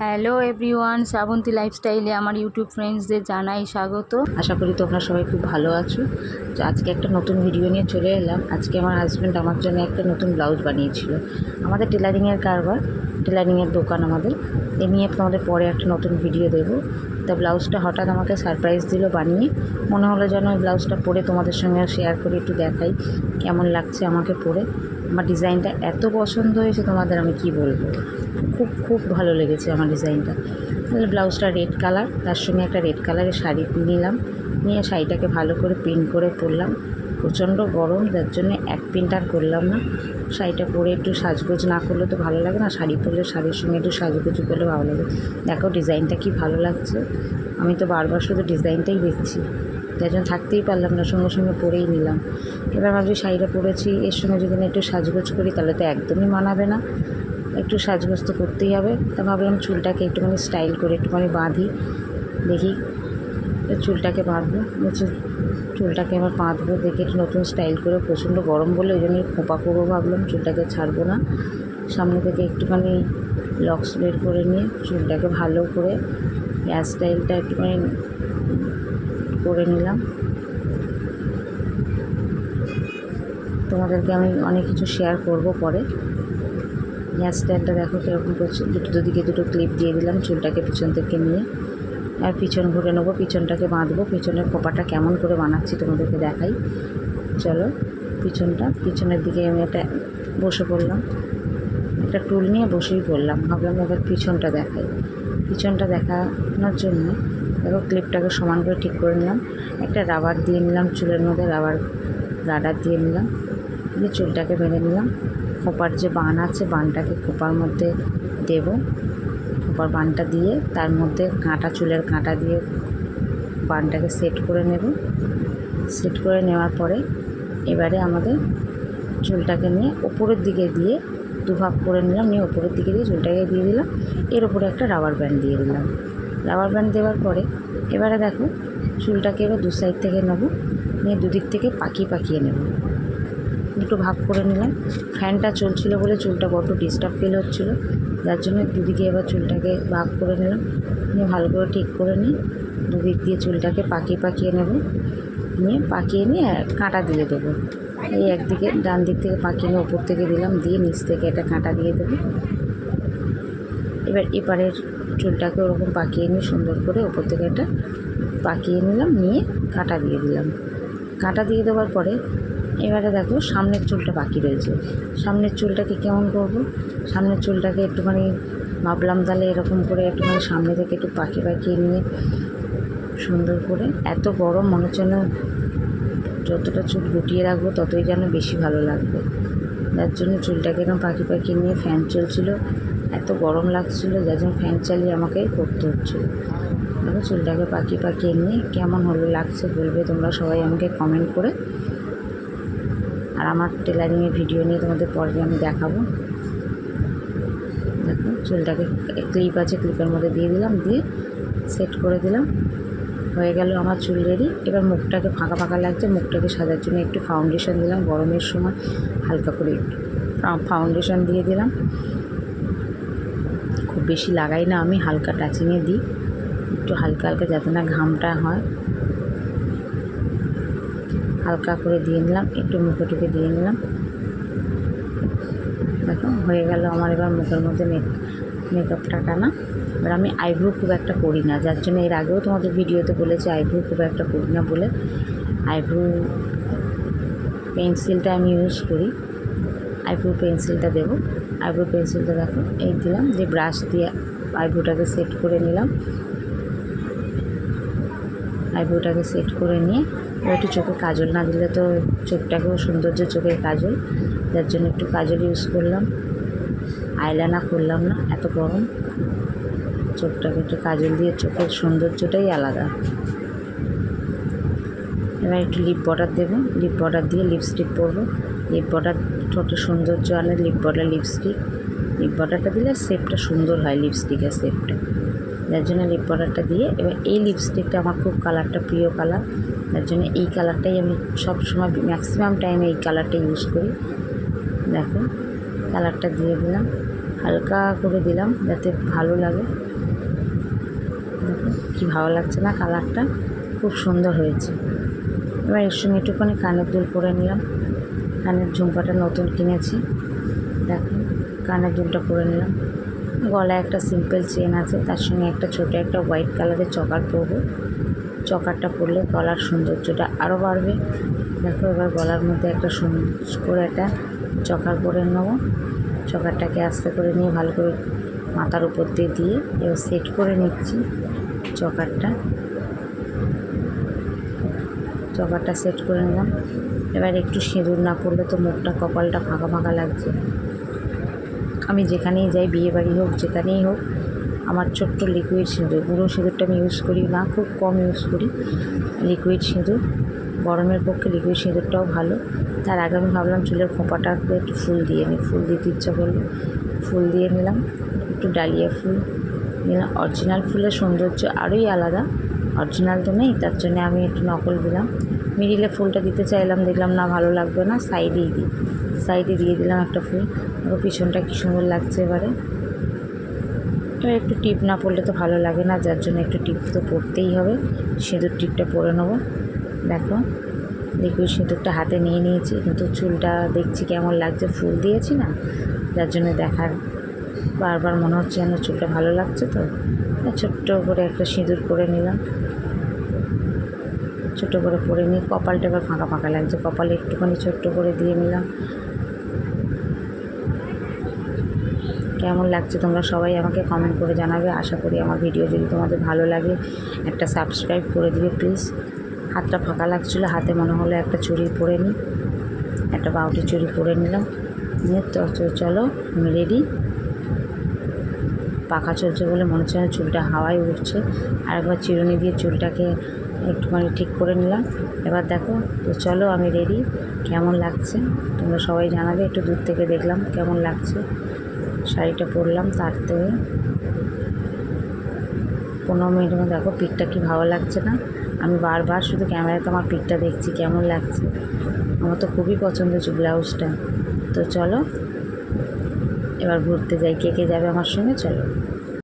Hello everyone, Srabanti লাইফস্টাইলে আমার YouTube ফ্রেন্ডসদের জানাই স্বাগত। আশা করি তোমরা সবাই খুব ভালো আছো। তো আজকে একটা নতুন ভিডিও নিয়ে চলে এলাম। আজকে আমার হাজব্যান্ড আমার জন্য একটা নতুন ব্লাউজ বানিয়েছিল। আমাদের টেলারিংয়ের কারবার টেলারিংয়ের দোকান আমাদের। এ নিয়ে তোমাদের পরে একটা নতুন ভিডিও দেবো। তা ব্লাউজটা হঠাৎ আমাকে সারপ্রাইজ দিল বানিয়ে। মনে হলো যেন ওই ব্লাউজটা পরে তোমাদের সঙ্গে শেয়ার করে একটু দেখাই। কেমন লাগছে আমাকে পরে? আমার ডিজাইনটা এত পছন্দ হয়েছে, তোমাদের আমি কি বলব? খুব খুব ভালো লেগেছে আমার ডিজাইনটা। তাহলে ব্লাউজটা রেড কালার, তার সঙ্গে একটা রেড কালারের শাড়ি নিলাম। নিয়ে শাড়িটাকে ভালো করে প্রিন্ট করে পরলাম প্রচণ্ড গরম, যার জন্য এক প্রিন্ট আর করলাম না। শাড়িটা পরে একটু সাজগোজ না করলে তো ভালো লাগে না, শাড়ি পরলে শাড়ির সঙ্গে একটু সাজগোজ করলে ভালো লাগে। দেখো ডিজাইনটা কি ভালো লাগছে। আমি তো বারবার শুধু ডিজাইনটাই দেখছি। তাই জন্য থাকতেই পারলাম না, সঙ্গে সঙ্গে পরেই নিলাম। এবার ভাবছি শাড়িটা পরেছি, এর সঙ্গে যদি না একটু সাজগোজ করি তাহলে তো একদমই মানাবে না। একটু সাজগোজ তো করতেই হবে। তা ভাবলাম চুলটাকে একটুখানি স্টাইল করে একটুখানি বাঁধি, দেখি। চুলটাকে বাঁধবো চুলটাকে এবার বাঁধবো, দেখে একটু নতুন স্টাইল করে, প্রচণ্ড গরম বলে ওই জন্য খোঁপা করব ভাবলাম, চুলটাকে ছাড়বো না। সামনে থেকে একটুখানি লক্স বের করে নিয়ে চুলটাকে ভালো করে, হেয়ার স্টাইলটা একটুখানি করে নিলাম। তোমাদেরকে আমি অনেক কিছু শেয়ার করব পরে। হেয়ার স্টাইলটা দেখো কীরকম করছে। দুটো দুদিকে দুটো ক্লিপ দিয়ে দিলাম চুলটাকে পিছন থেকে নিয়ে। আর পিছন ঘুরে নেব, পিছনটাকে বাঁধবো, পিছনের খোপাটা কেমন করে বানাচ্ছি তোমাদেরকে দেখাই। চলো, পিছনটা, পিছনের দিকে আমি একটা বসে পড়লাম। একটা টুল নিয়ে বসেই পড়লাম। ভাবলাম এবার পিছনটা দেখাই। পিছনটা দেখানোর জন্য দেখো ক্লিপটাকে সমান করে ঠিক করে নিলাম। একটা রাবার দিয়ে নিলাম, চুলের মধ্যে রাবার রাডার দিয়ে নিলাম। দিয়ে চুলটাকে বেঁধে নিলাম। খোপার যে বান আছে, বানটাকে খোপার মধ্যে দেব। খোপার বানটা দিয়ে তার মধ্যে কাঁটা, চুলের কাঁটা দিয়ে বানটাকে সেট করে নেব। সেট করে নেওয়ার পরে এবারে আমাদের চুলটাকে নিয়ে ওপরের দিকে দিয়ে দুভাগ করে নিলাম। নিয়ে ওপরের দিকে দিয়ে চুলটাকে দিয়ে দিলাম। এর ওপরে একটা রাবার ব্যান্ড দিয়ে দিলাম। রাবার ব্যান্ড দেওয়ার পরে এবারে দেখো চুলটাকে এবার দু সাইড থেকে নেব, নিয়ে দুদিক থেকে পাকিয়ে পাকিয়ে নেব। দুটো ভাগ করে নিলাম। ফ্যানটা চলছিল বলে চুলটা বড্ড ডিস্টার্ব ফিল হচ্ছিল। যার জন্য দুদিকে এবার চুলটাকে ভাগ করে নিলাম। নিয়ে ভালো করে ঠিক করে নিই দুদিক দিয়ে চুলটাকে পাকিয়ে পাকিয়ে নেব। নিয়ে পাকিয়ে নিয়ে কাঁটা দিয়ে দেবো। এই একদিকে ডান দিক থেকে পাকিয়ে নিয়ে ওপর থেকে দিলাম, দিয়ে নিচ থেকে একটা কাঁটা দিয়ে দেবো। এবার এপারের চুলটাকে ওরকম পাকিয়ে নিয়ে সুন্দর করে ওপর থেকে একটা পাকিয়ে নিলাম, নিয়ে কাঁটা দিয়ে দিলাম। কাঁটা দিয়ে দেওয়ার পরে এবারে দেখো সামনের চুলটা বাকি রয়েছে। সামনের চুলটাকে কেমন করব? সামনের চুলটাকে একটুখানি ভাবলাম তাহলে এরকম করে একটুখানি সামনে থেকে একটু পাখি পাকিয়ে নিয়ে সুন্দর করে এত গরম মনে হচ্ছে যেন যতটা চুল গুটিয়ে রাখব ততই যেন বেশি ভালো লাগবে। যার জন্য চুলটাকে এরকম পাখি পাখি নিয়ে ফ্যান চলছিল। এত গরম লাগছিল যার জন্য ফ্যান চালিয়ে আমাকে করতে হচ্ছিল। দেখো চুলটাকে পাখি পাকিয়ে নিয়ে কেমন হলো লাগছে বলবে তোমরা সবাই আমাকে কমেন্ট করে। আর আমার টেলারিংয়ের ভিডিও নিয়ে তোমাদের পরে আমি দেখাবো। দেখো চুলটাকে ক্লিপ আছে ক্লিপের মধ্যে দিয়ে দিলাম, দিয়ে সেট করে দিলাম। হয়ে গেল আমার চুল রেডি এবার মুখটাকে ফাঁকা ফাঁকা লাগছে, মুখটাকে সাজার জন্য একটু ফাউন্ডেশন দিলাম গরমের সময়। হালকা করে ফাউন্ডেশন দিয়ে দিলাম। বেশি লাগাই না, আমি হালকা টাচিংয়ে দিই। একটু হালকা হালকা যাতে না ঘামটা হয়। হালকা করে দিয়ে নিলাম, একটু মুখে টুকে দিয়ে নিলাম। দেখো, হয়ে গেল আমার এবার মুখের মধ্যে মেক মেকআপটা টানা। এবার আমি আইব্রো খুব একটা করি না, যার জন্য এর আগেও তোমাদের ভিডিওতে বলেছি আইব্রো খুব একটা করি না বলে। আইব্রো পেন্সিলটা আমি ইউজ করি। আইব্রো পেন্সিলটা দেবো। আইব্রো পেন্সিলটা দেখো, এই দিলাম, যে ব্রাশ দিয়ে আইব্রোটাকে সেট করে নিলাম। আইব্রোটাকে সেট করে নিয়ে একটু চোখে কাজল, না দিলে তো চোখটাকেও সৌন্দর্য চোখের কাজল, যার জন্য একটু কাজল ইউজ করলাম। আইলানা করলাম না, এত গরম। চোখটাকে একটু কাজল দিয়ে চোখের সৌন্দর্যটাই আলাদা। এবার একটু লিপ বর্ডার দেবো লিপ বর্ডার দিয়ে লিপস্টিক পরবো। লিপ বর্ডার ঠোঁটের সৌন্দর্য আনে লিপ বটার লিপস্টিক লিপ বর্ডারটা দিলে শেপটা সুন্দর হয় লিপস্টিকের শেপটা যার জন্য লিপ পাউডারটা দিয়ে এবার এই লিপস্টিকটা আমার খুব কালারটা প্রিয় কালার তার জন্য এই কালারটাই আমি সব সময় ম্যাক্সিমাম টাইমে এই কালারটা ইউজ করি। দেখো কালারটা দিয়ে দিলাম, হালকা করে দিলাম যাতে ভালো লাগে। দেখো, কী ভালো লাগছে না কালারটা খুব সুন্দর হয়েছে। এবার এর সঙ্গে একটুখানি কানের দুল পরে নিলাম। কানের ঝুমকাটা নতুন কিনেছি। দেখো কানের দুলটা পরে নিলাম। গলায় একটা সিম্পল চেন আছে, তার সঙ্গে একটা ছোটো একটা হোয়াইট কালারের চকার পরবো। চকারটা পরলে গলার সৌন্দর্যটা আরও বাড়বে। দেখো, এবার গলার মধ্যে একটা করে একটা চকার পরে নেব। চকারটাকে আস্তে করে নিয়ে ভালো করে মাথার উপর দিয়ে দিয়ে এবার সেট করে নিচ্ছি চকারটা। চকারটা সেট করে নিলাম। এবার একটু সিঁদুর না পড়লে তো মুখটা, কপালটা ফাঁকা ফাঁকা লাগছে। আমি যেখানেই যাই, বিয়ে বাড়ি হোক, যেখানেই হোক, আমার ছোট্ট লিকুইড সিঁদুর। গুঁড়ো সিঁদুরটা আমি ইউজ করি না, খুব কম ইউজ করি। লিকুইড সিঁদুর, গরমের পক্ষে লিকুইড সিঁদুরটাও ভালো। তার আগে আমি ভাবলাম চুলের খোঁপাটাতে একটু ফুল দিয়ে নিই। ফুল দিতে ইচ্ছা করল ফুল দিয়ে নিলাম। একটু ডালিয়া ফুল দিলাম অরিজিনাল ফুলের সৌন্দর্য আরোই আলাদা। অরিজিনাল তো নেই, তার জন্য আমি একটু নকল দিলাম। মিডিলে ফুলটা দিতে চাইলাম, দেখলাম না ভালো লাগবে না সাইডেই দিই। সাইডে দিয়ে দিলাম একটা ফুল। ওর পিছনটা কী সুন্দর লাগছে এবারে। এবার একটু টিপ না পড়লে তো ভালো লাগে না, যার জন্য একটু টিপ তো পরতেই হবে। সিঁদুর টিপটা পরে নেব। দেখো লিকুইড সিঁদুরটা হাতে নিয়ে নিয়েছি, কিন্তু চুলটা দেখছি কেমন লাগছে, ফুল দিয়েছি না? যার জন্য দেখার বারবার মনে হচ্ছে যেন চুলটা ভালো লাগছে তো। ছোট্ট করে একটা সিঁদুর করে নিলাম। ছোটো করে পরে নিয়ে কপালটা এবার ফাঁকা ফাঁকা লাগছে। কপালে একটুখানি ছোট্ট করে দিয়ে নিলাম। কেমন লাগছে তোমরা সবাই আমাকে কমেন্ট করে জানাবে। আশা করি আমার ভিডিও যদি তোমাদের ভালো লাগে, একটা সাবস্ক্রাইব করে দিবে প্লিজ হাতটা ফাঁকা লাগছিল, হাতে মনে হলো একটা চুড়ি পরে নিই একটা বাউটি চুড়ি পরে নিলাম। নিয়ে তো চলো রেডি পাখা চলছে বলে মনে হচ্ছে চুলটা হাওয়ায় উঠছে আর একবার চিরুনি দিয়ে চুলটাকে একটুখানি ঠিক করে নিলাম। এবার দেখো, তো চলো আমি রেডি কেমন লাগছে? তোমরা সবাই জানাবে, একটু দূর থেকে দেখলাম কেমন লাগছে। শাড়িটা পরলাম তার থেকে। পনেরো মিনিটের মধ্যে দেখো পিঠটা কি ভালো লাগছে না। আমি বারবার শুধু ক্যামেরাতে আমার পিঠটা দেখছি, কেমন লাগছে। আমার তো খুবই পছন্দ হচ্ছে ব্লাউজটা। তো চলো এবার ঘুরতে যাই কে কে যাবে আমার সঙ্গে? চলো।